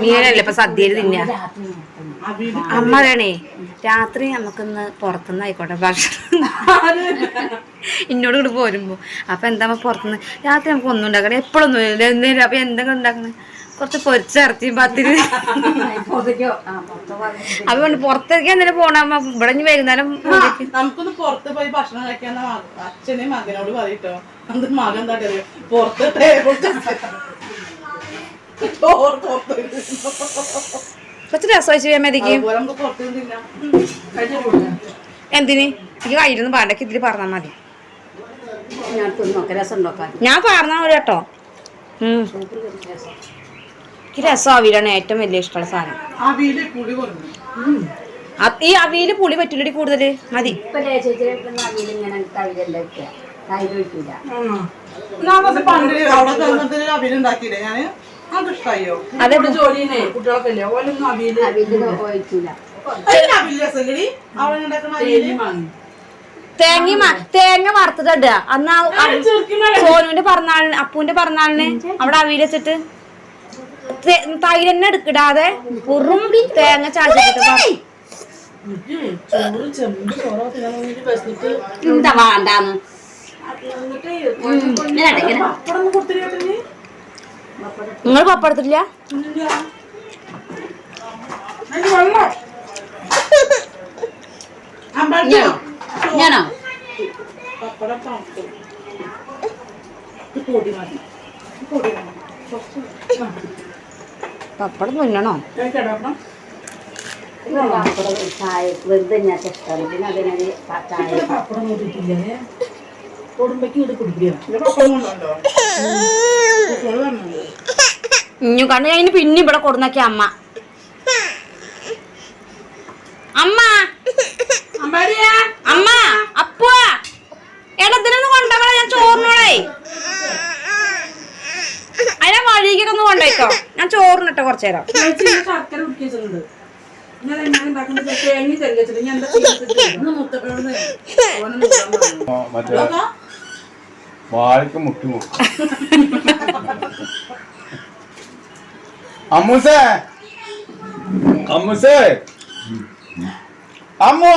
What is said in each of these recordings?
മീനല്ലേ ഇപ്പൊ സദ്യയിൽ തിന്നാ? അമ്മ വേണേ രാത്രി നമുക്കിന്ന് പുറത്തുനിന്ന് ആയിക്കോട്ടെ ഭക്ഷണം. എന്നോട് കൂടി പോരുമ്പോ. അപ്പൊ എന്താ പുറത്തുനിന്ന് രാത്രി നമുക്ക് ഒന്നും ഉണ്ടാക്കണേ എപ്പോഴൊന്നും ഇല്ല. അപ്പൊ എന്തെങ്കിലും ഉണ്ടാക്കുന്നത് കുറച്ച് പൊരിച്ചിറച്ചി പത്തിരി. അപ്പൊ പറഞ്ഞു പുറത്തേക്ക് എന്തിനാ പോണ അമ്മ? ഇവിടെ ഇനി വൈകുന്നേരം നമുക്കൊന്ന് പുറത്ത് പോയി ഭക്ഷണം കഴിക്കാൻ അച്ഛനെ മകനോട് പറയട്ടോ. അത് മകൻ എന്താ പുറത്ത്. കുറച്ച് നമുക്ക് എന്തിന്? എനിക്ക് കയ്യിലൊന്നും പാടക്ക് ഇതിൽ പറഞ്ഞാൽ മതി. ഞാൻ തിന്നോക്കെ. ഒരു കേട്ടോ. ഉം. എനിക്ക് രസം അവിയിലാണ് ഏറ്റവും വലിയ ഇഷ്ടമുള്ള സാധനം. പുളി കുറഞ്ഞു. അത് ഈ അവിയിൽ പുളി പറ്റില്ലടി കൂടുതൽ. മതി. അത് തേങ്ങ മ- തേങ്ങ വറുത്തിട്ടാ അന്ന് സോനുവിന്റെ പറഞ്ഞാളിന് അപ്പുവിന്റെ പറഞ്ഞാളിന് അവിടെ അവിയിൽ വെച്ചിട്ട് തൈര് തന്നെ എടുക്കിടാതെ വെറും തേങ്ങ ചാച്ചിട്ട് എന്താ വേണ്ടാന്ന്? നിങ്ങൾ പപ്പടത്തില്ല ഞാനോ? പൊടി മതി. പപ്പടം തിന്നണോ ചായ വെറുതെ ഞാൻ ഇഷ്ടമാണ് പിന്നെ അതിനൊരു ചായ ഇവിടെ പപ്പടം കൊണ്ടുണ്ടോ ഇഞ്ഞു കണ്ണു കഴിഞ്ഞ് പിന്നെ ഇവിടെ കൊടുന്നൊക്കെ അമ്മ. അമ്മ. അമ്മ അപ്പുവാ. എടത്തിനൊന്ന് കൊണ്ടുപോകണ ഞാൻ ചോറിനോളേ വഴിക്കൊക്കെ ഒന്ന് കൊണ്ടുപോയിക്കോ ഞാൻ ചോറിനിട്ടോ കുറച്ചു നേരം ശർക്കര വാഴക്ക് മുട്ടി അമ്മൂസേ. അമ്മൂസേ. അമ്മു.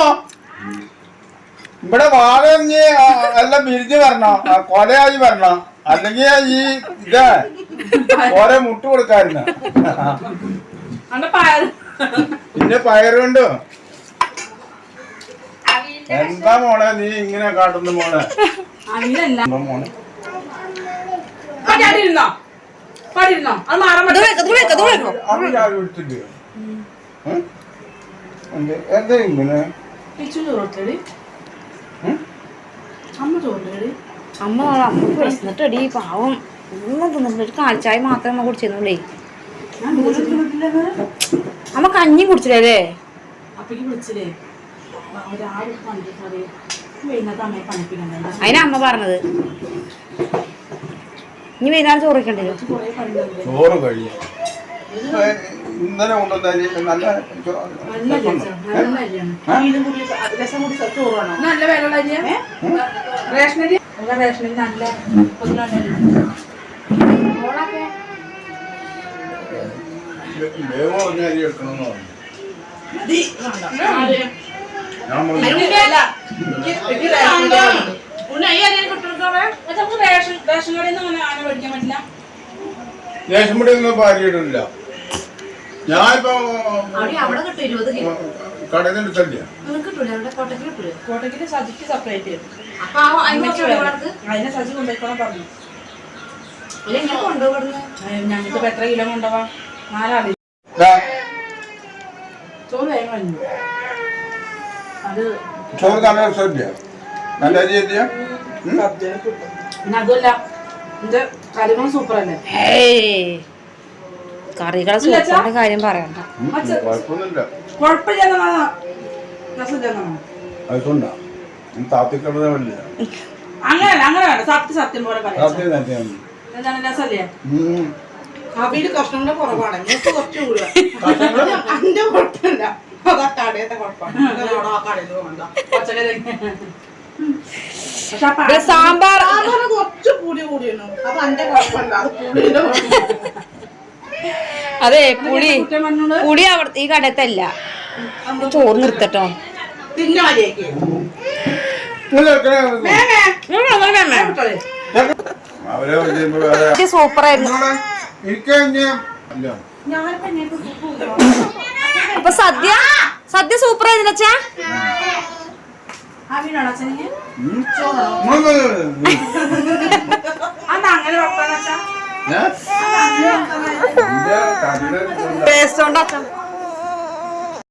ഇവിടെ വാഴ എല്ലാം വിരിഞ്ഞ് വരണോ? കൊലയായി വരണോ? അല്ലെങ്കിൽ ഈ ഇത് ഓരോ മുട്ട് കൊടുക്കാരുന്ന. പിന്നെ പയറുണ്ടോ എന്താ മോളെ നീ ഇങ്ങനെ കാട്ടുന്നു മോളെ? മോളെ? എന്ത് ഇങ്ങനെ? അമ്മ ചോറിട്ടടി. അമ്മ അമ്മ വിശന്നിട്ടടി പാവം. ഒന്നും തിന്നിട്ടില്ല ഒരു കാൽച്ചായ മാത്രം അമ്മ കുടിച്ചിരുന്നുള്ളേ അമ്മ കഞ്ഞി കുടിച്ചില്ലേ അതിനാ അമ്മ പറഞ്ഞത്. ഇനി വൈകുന്നേരം ചോറ് വെക്കണ്ടല്ലോ ചോറ് കഴിയും ഇന്നലെ കൊണ്ടുവന്ന നല്ല നല്ല റേഷനരി റേഷനരി നല്ല റേഷൻ ദേശം ഇവിടെ ഞാനിപ്പോ കടയിൽ എടുത്തല്ലേ കോട്ടയ്ക്കിൽ സജിക്ക് സെപ്പറേറ്റ് അതിനെ സജി കൊണ്ടുപോയിക്കോളാൻ പറഞ്ഞു കൊണ്ടുപോകുന്നു ഞങ്ങൾക്ക് ഇപ്പൊ എത്ര കിലോ കൊണ്ടുപോവാ? നാലാളി. ദാ, ചോറ് വേഗം കഴിഞ്ഞു അത് ചോറ് നല്ല രസമില്ല നല്ല അരി അരിയാ സദ്യയിൽ കിട്ടും. പിന്നെ അതുമല്ല എന്റെ കാര്യങ്ങൾ സൂപ്പർ അല്ലേ? കറികളെ സൂപ്പറിന്റെ കാര്യം പറയണ്ട. അങ്ങനെ അങ്ങനെ വേണ്ട സത്യം സത്യം പോലെ പറയാം സാമ്പാർ കൂടി അതെ പുളി പുളി അവിടെ ഈ കടത്തല്ല ചോറ് നിർത്തട്ടോ. തിന്നാലേക്ക് സൂപ്പർ ആയിരുന്നു അപ്പൊ സദ്യ? സദ്യ സൂപ്പർ ആയിരുന്നു അച്ഛാ. ടേസ്റ്റ് കൊണ്ടാ